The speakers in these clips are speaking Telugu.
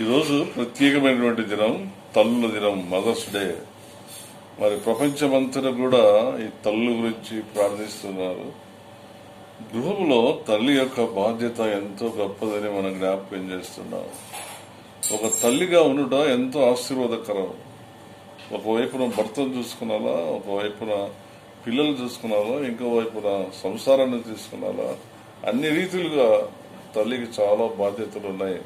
ఈరోజు ప్రత్యేకమైనటువంటి దినం తల్లుల దినం మదర్స్ డే. మరి ప్రపంచమంతటా కూడా ఈ తల్లు గురించి ప్రార్థిస్తున్నారు. గృహంలో తల్లి యొక్క బాధ్యత ఎంతో గొప్పదని మనం జ్ఞాపకం చేస్తున్నాం. ఒక తల్లిగా ఉండుట ఎంతో ఆశీర్వాదకరం. ఒకవైపున భర్తను చూసుకున్నాలా ఒకవైపున పిల్లలు చూసుకున్నాలా ఇంకో వైపున సంసారాన్ని తీసుకున్నాలా అన్ని రీతిలుగా తల్లికి చాలా బాధ్యతలు ఉన్నాయి.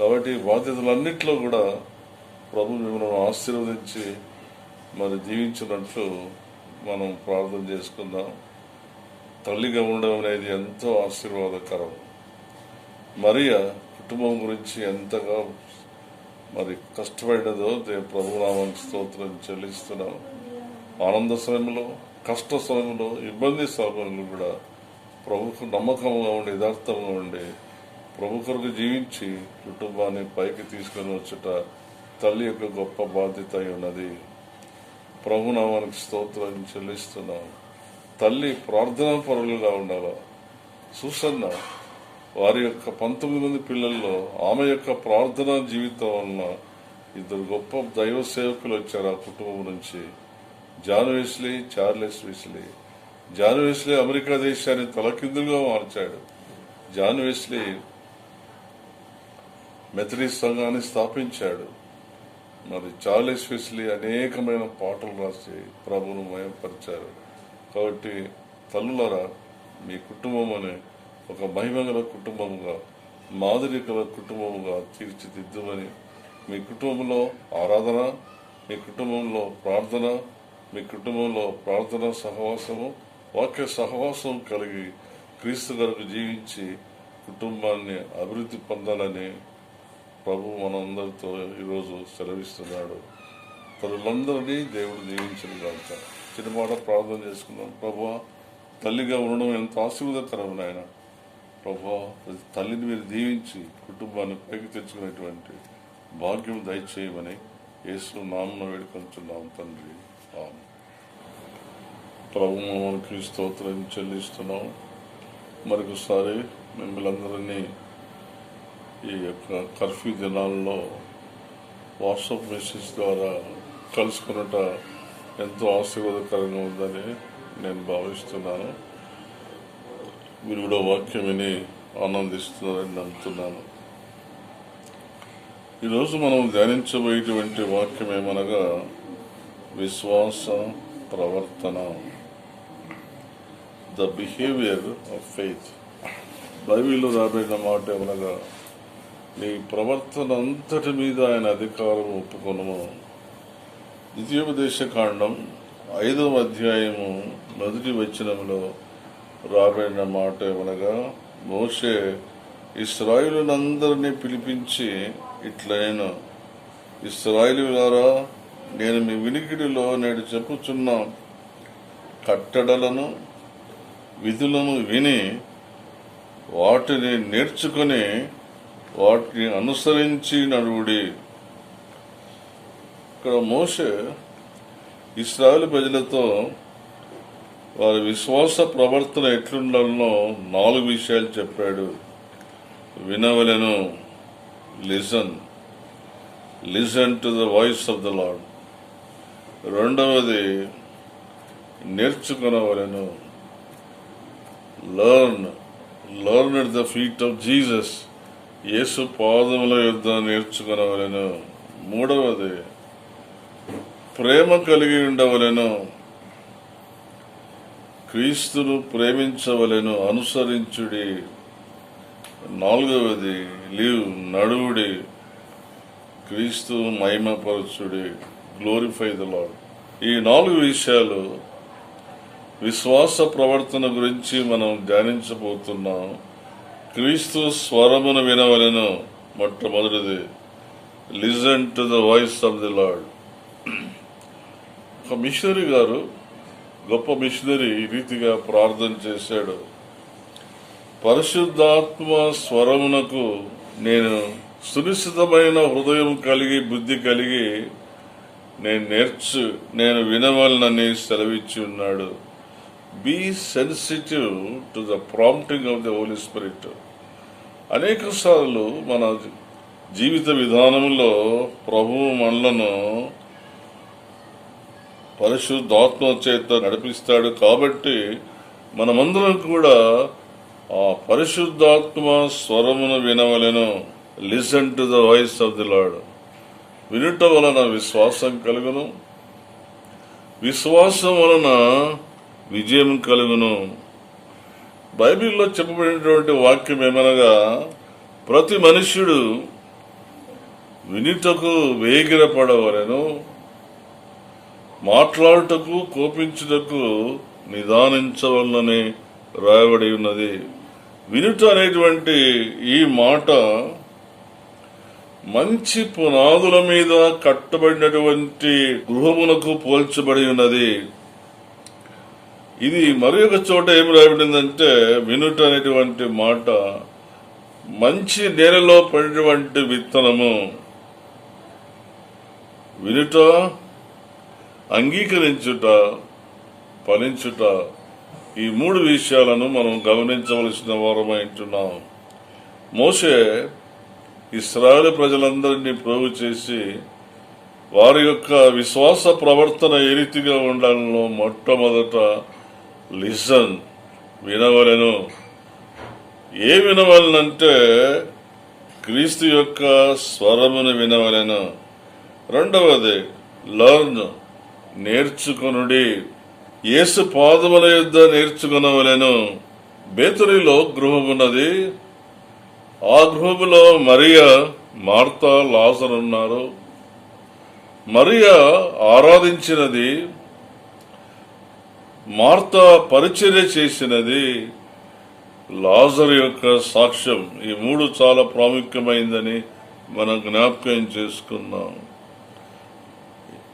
కాబట్టి బాధ్యతలన్నింటిలో కూడా ప్రభు మిమ్మల్ని ఆశీర్వదించి మరి జీవించినట్లు మనం ప్రార్థన చేసుకుందాం. తల్లిగా ఉండడం అనేది ఎంతో ఆశీర్వాదకరం. మరియ కుటుంబం గురించి ఎంతగా మరి కష్టపడ్డదో దే- ప్రభునామానికి స్తోత్రం చెల్లిస్తున్నాం. ఆనంద సమయంలో కష్ట సమయంలో ఇబ్బంది సమయంలో కూడా ప్రభుకు నమ్మకంగా ఉండి యథార్థంగా ఉండి ప్రముఖులకు జీవించి కుటుంబాన్ని పైకి తీసుకొని వచ్చుట తల్లి యొక్క గొప్ప బాధ్యత అయి ఉన్నది. ప్రభునామానికి స్తోత్రం చెల్లిస్తున్నాం. తల్లి ప్రార్థనా పరులుగా ఉండాల సుసన్న వారి యొక్క పంతొమ్మిది మంది పిల్లల్లో ఆమె యొక్క ప్రార్థనా జీవితం వలన ఇద్దరు గొప్ప దైవ సేవకులు వచ్చారు ఆ కుటుంబం నుంచి. John Wesley Charles Wesley. John Wesley America దేశాన్ని తలకిందులుగా మార్చాడు. జాన్ వెస్లీ మెథడిస్ట్ సంఘాన్ని స్థాపించాడు. మరి చార్లెస్ వెస్లీ అనేకమైన పాటలు రాసి ప్రభును మయపరిచారు. కాబట్టి తల్లులరా మీ కుటుంబం అనే ఒక మహిమగల కుటుంబముగా మాదిరి గల కుటుంబముగా తీర్చిదిద్దుమని మీ కుటుంబంలో ఆరాధన మీ కుటుంబంలో ప్రార్థన మీ కుటుంబంలో ప్రార్థన సహవాసము వాక్య సహవాసం కలిగి క్రీస్తు గారికి జీవించి కుటుంబాన్ని అభివృద్ధి పొందాలని ప్రభు మనందరితో ఈరోజు సెలవిస్తున్నాడు. తల్లులందరినీ దేవుడు దీవించిన కాక చిన్నమాట ప్రార్థన చేసుకున్నాం ప్రభు తల్లిగా ఉండడం ఎంత ఆశీర్వదకరం నాయన. ప్రభు తల్లిని మీరు దీవించి కుటుంబాన్ని పైకి తెచ్చుకునేటువంటి భాగ్యం దయచేయమని యేసు నామన వేడుకొంచున్నాం తండ్రి. ప్రభు మనకి స్తోత్రం చెల్లిస్తున్నాం. మరొకసారి మిమ్మల్ని ఈ యొక్క కర్ఫ్యూ దినాల్లో వాట్సాప్ మెసేజ్ ద్వారా కలుసుకున్నట ఎంతో ఆశీర్వాదకరంగా ఉందని నేను భావిస్తున్నాను. మీరు కూడా వాక్యం విని ఆనందిస్తున్నారని నమ్ముతున్నాను. ఈరోజు మనం ధ్యానించబోయేటువంటి వాక్యం ఏమనగా విశ్వాస ప్రవర్తన. ద బిహేవియర్ ఆఫ్ ఫెయిత్ బైబిల్లో రాబడిన మాట ఏమనగా నీ ప్రవర్తన అంతటి మీద ఆయన అధికారం ఒప్పుకొనము. ద్వితీయోపదేశ కాండం ఐదవ అధ్యాయము మొదటి వచనంలో రాబడిన మాట ఏమనగా మోషే ఇస్రాయిలునందరినీ పిలిపించి ఇట్లైన ఇస్రాయిలులారా నేను మీ వినికిడిలో నేడు చెప్పుచున్న. కట్టడలను విధులను విని వాటిని నేర్చుకుని వాటిని అనుసరించి నడువుడి ఇక్కడ మోసే ఇస్రాయల్ ప్రజలతో వారి విశ్వాస ప్రవర్తన ఎట్లుండాలనో నాలుగు విషయాలు చెప్పాడు. వినవలను listen. Listen to the voice of the Lord రెండవది నేర్చుకునవలను. Learn. Learn at the feet of Jesus. యేసు పాదముల యుద్ధ నేర్చుకునవలను. మూడవది ప్రేమ కలిగి ఉండవలను. క్రీస్తును ప్రేమించవలను అనుసరించుడి. నాలుగవది లీవ్ నడువుడి. క్రీస్తు మహిమపరచుడి. గ్లోరిఫై ద లాడ్ ఈ నాలుగు విషయాలు విశ్వాస ప్రవర్తన గురించి మనం ధ్యానించబోతున్నాం. క్రీస్తు స్వరమును వినవలను. మొట్టమొదటిది listen to the voice of the Lord ఒక మిషనరీ గారు గొప్ప మిషనరీ ఈ రీతిగా ప్రార్థన చేశాడు. పరిశుద్ధాత్మ స్వరమునకు నేను సునిశ్చితమైన హృదయం కలిగి బుద్ధి కలిగి నేను నేర్చు నేను వినవలనని సెలవిచ్చి ఉన్నాడు. Be sensitive to the prompting of the Holy Spirit అనేక సార్లు మన జీవిత విధానంలో ప్రభువు మనలను పరిశుద్ధాత్మ చేత నడిపిస్తాడు కాబట్టి మనమందరం కూడా ఆ పరిశుద్ధాత్మ స్వరమును వినవలను. Listen to the voice of the Lord వినుట వలన విశ్వాసం కలుగును. విశ్వాసం వలన విజయం కలుగును. బైబిల్లో చెప్పబడినటువంటి వాక్యం ఏమనగా ప్రతి మనుష్యుడు వినుటకు వేగిరపడవలెను మాట్లాడుటకు కోపించుటకు నిదానించవలనని రాయబడి ఉన్నది. వినుట అనేటువంటి ఈ మాట మంచి పునాదుల మీద కట్టబడినటువంటి గృహమునకు పోల్చబడి ఉన్నది. ఇది మరి ఒక చోట ఏం రాయబడిందంటే వినుట అనేటువంటి మాట మంచి నేలలో పడినటువంటి విత్తనము. వినుట అంగీకరించుట ఫలించుట ఈ మూడు విషయాలను మనం గమనించవలసిన వారమై ఉంటున్నాం. మోసే ఇస్రాయల్ ప్రజలందరినీ ప్రోగు చేసి వారి యొక్క విశ్వాస ప్రవర్తన ఏ రీతిగా ఉండాలనో మొట్టమొదట లిసన్. వినవలెను. ఏ వినవలనంటే క్రీస్తు యొక్క స్వరమును వినవలను. రెండవది లర్న్ నేర్చుకునుడి. యేసు పాదముల యుద్ధ నేర్చుకునవలను. బేతురిలో గృహమున్నది. ఆ గృహములో మరియ మార్తా లాజరున్నారు మరియ ఆరాధించినది. మార్త పరిచర్య చేసినది లాజర్ యొక్క సాక్ష్యం. ఈ మూడు చాలా ప్రాముఖ్యమైందని మనం జ్ఞాపకం చేసుకున్నాం.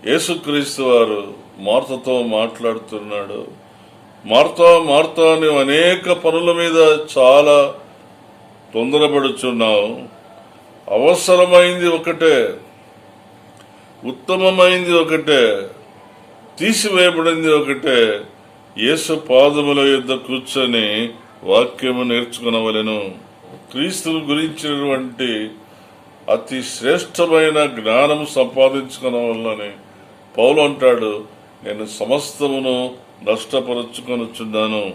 యేసుక్రీస్తు వారు మార్తతో మాట్లాడుతున్నాడు. మార్తా మార్తా నువ్వు అనేక పనుల మీద చాలా తొందరపడుచున్నావు. అవసరమైంది ఒకటే ఉత్తమమైంది ఒకటే తీసివేయబడింది ఒకటే యేసు పాదముల యుద్ధ కూర్చొని వాక్యము నేర్చుకునవలను. క్రీస్తు గురించినటువంటి అతి శ్రేష్టమైన జ్ఞానం సంపాదించుకునవలని పౌలు అంటాడు. నేను సమస్తమును నష్టపరుచుకొనుచున్నాను.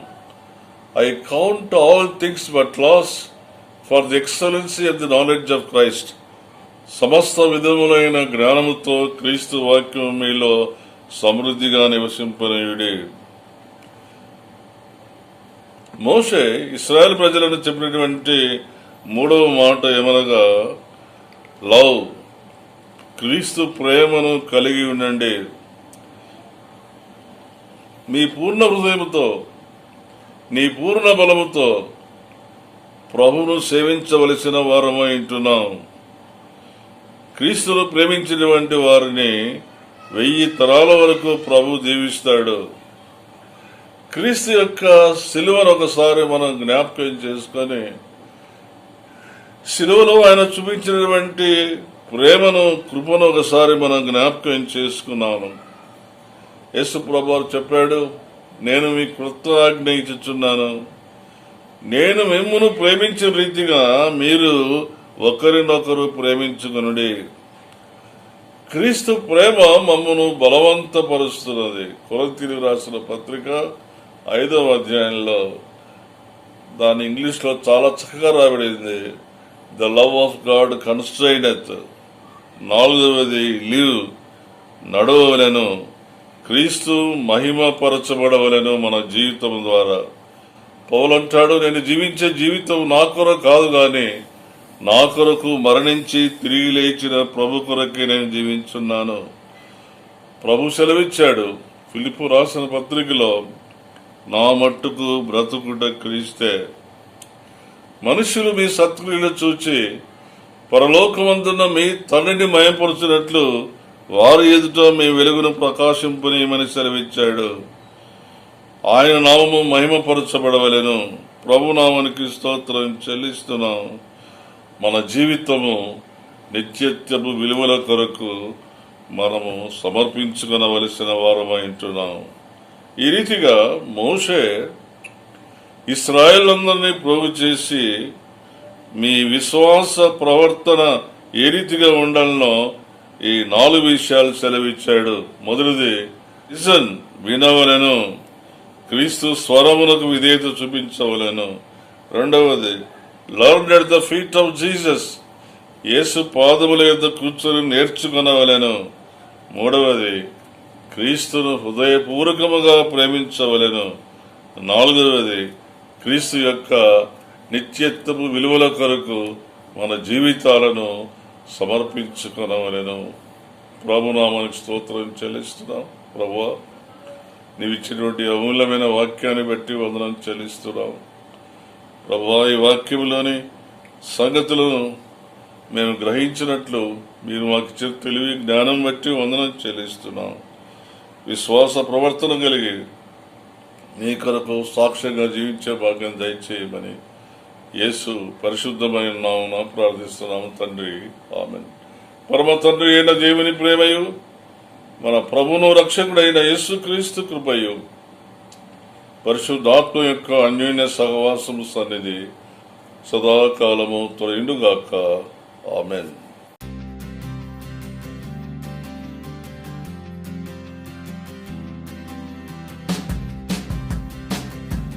I count all things but loss for the excellency of the knowledge of Christ సమస్త విధములైన జ్ఞానముతో క్రీస్తు వాక్యం మీలో సమృద్ధిగా నివసింపనయుడే. మోషే ఇస్రాయల్ ప్రజలను చెప్పినటువంటి మూడవ మాట ఏమనగా లవ్ క్రీస్తు ప్రేమను కలిగి ఉండండి. మీ పూర్ణ హృదయముతో నీ పూర్ణ బలముతో ప్రభువును సేవించవలసిన వారమై ఉంటున్నాం. క్రీస్తును ప్రేమించినటువంటి వారిని వెయ్యి తరాల వరకు ప్రభు దీవిస్తాడు. క్రీస్తు యొక్క సిలువను ఒకసారి మనం జ్ఞాపకం చేసుకొని సిలువలో ఆయన చూపించినటువంటి ప్రేమను కృపను ఒకసారి మనం జ్ఞాపకం చేసుకున్నాము. యేసు ప్రభు చెప్పాడు నేను మీ కృతాజ్ఞ ఇచ్చుచున్నాను. నేను మిమ్మను ప్రేమించిన రీతిగా మీరు ఒకరినొకరు ప్రేమించుకునుడి. క్రీస్తు ప్రేమ మమ్మను బలవంతపరుస్తున్నది. కొరంతిని రాసిన పత్రిక ఐదవ అధ్యాయంలో దాని ఇంగ్లీష్లో చాలా చక్కగా రాబడింది the love of God constraineth నాలుగవది లీవ్ నడవలను క్రీస్తు మహిమపరచబడవలను మన జీవితం ద్వారా. పౌలంటాడు నేను జీవించే జీవితం నా కొర కాదు గాని నా కొరకు మరణించి తిరిగి లేచిన ప్రభు కొరకే నేను జీవించున్నాను. ప్రభు సెలవిచ్చాడు. ఫిలిపు రాసిన పత్రికలో నా మట్టుకు బ్రతుకుట క్రీస్తే. మనుషులు మీ సత్క్రియలు చూచి పరలోకమందున్న మీ తండ్రిని మయపరుచినట్లు వారి ఎదుట మీ వెలుగును ప్రకాశింపనీయమని సెలవిచ్చాడు. ఆయన నామము మహిమపరచబడవలెను. ప్రభు నామానికి స్తోత్రం చెల్లిస్తున్నాం. మన జీవితము నిత్యత్యపు విలువల కొరకు మనము సమర్పించుకునవలసిన వారమై ఉంటున్నాం. ఈ రీతిగా మోషే ఇస్రాయేల్ అందరినీ ప్రోగు చేసి మీ విశ్వాస ప్రవర్తన ఏ రీతిగా ఉండాలనో ఈ నాలుగు విషయాలు సెలవిచ్చాడు. మొదటిది ఇజన్ వినవలను క్రీస్తు స్వరమునకు విధేయత చూపించవలను. రెండవది learn at the feet of Jesus యేసు పాదముల యొక్క కూర్చొని నేర్చుకునవలను. మూడవది క్రీస్తును హృదయపూర్వకముగా ప్రేమించవలెను. నాలుగవది క్రీస్తు యొక్క నిత్యత్వము విలువల కొరకు మన జీవితాలను సమర్పించుకునవలను. ప్రభునామానికి స్తోత్రం చెల్లిస్తున్నాం. ప్రభు నీవిచ్చినటువంటి అమూల్యమైన వాక్యాన్ని బట్టి వందనం చెల్లిస్తున్నాం. ప్రభా ఈ వాక్యంలోని సంగతులను మేము గ్రహించినట్లు మీరు మాకు తెలివి జ్ఞానం బట్టి వందనం చెల్లిస్తున్నాం. విశ్వాస ప్రవర్తన కలిగి నీ కొరకు సాక్ష్యంగా జీవించే భాగ్యం దయచేయమని యేసు పరిశుద్ధమైన నామన ప్రార్థిస్తున్నాము తండ్రి. ఆమె పరమ తండ్రి అయిన దేవుని ప్రేమయు మన ప్రభును రక్షకుడైన యేసుక్రీస్తు కృపయు పరిశుద్ధాత్మ యొక్క అన్యోన్య సహవాసము సన్నిధి సదాకాలము తొలగిండుగాక. ఆమెన్.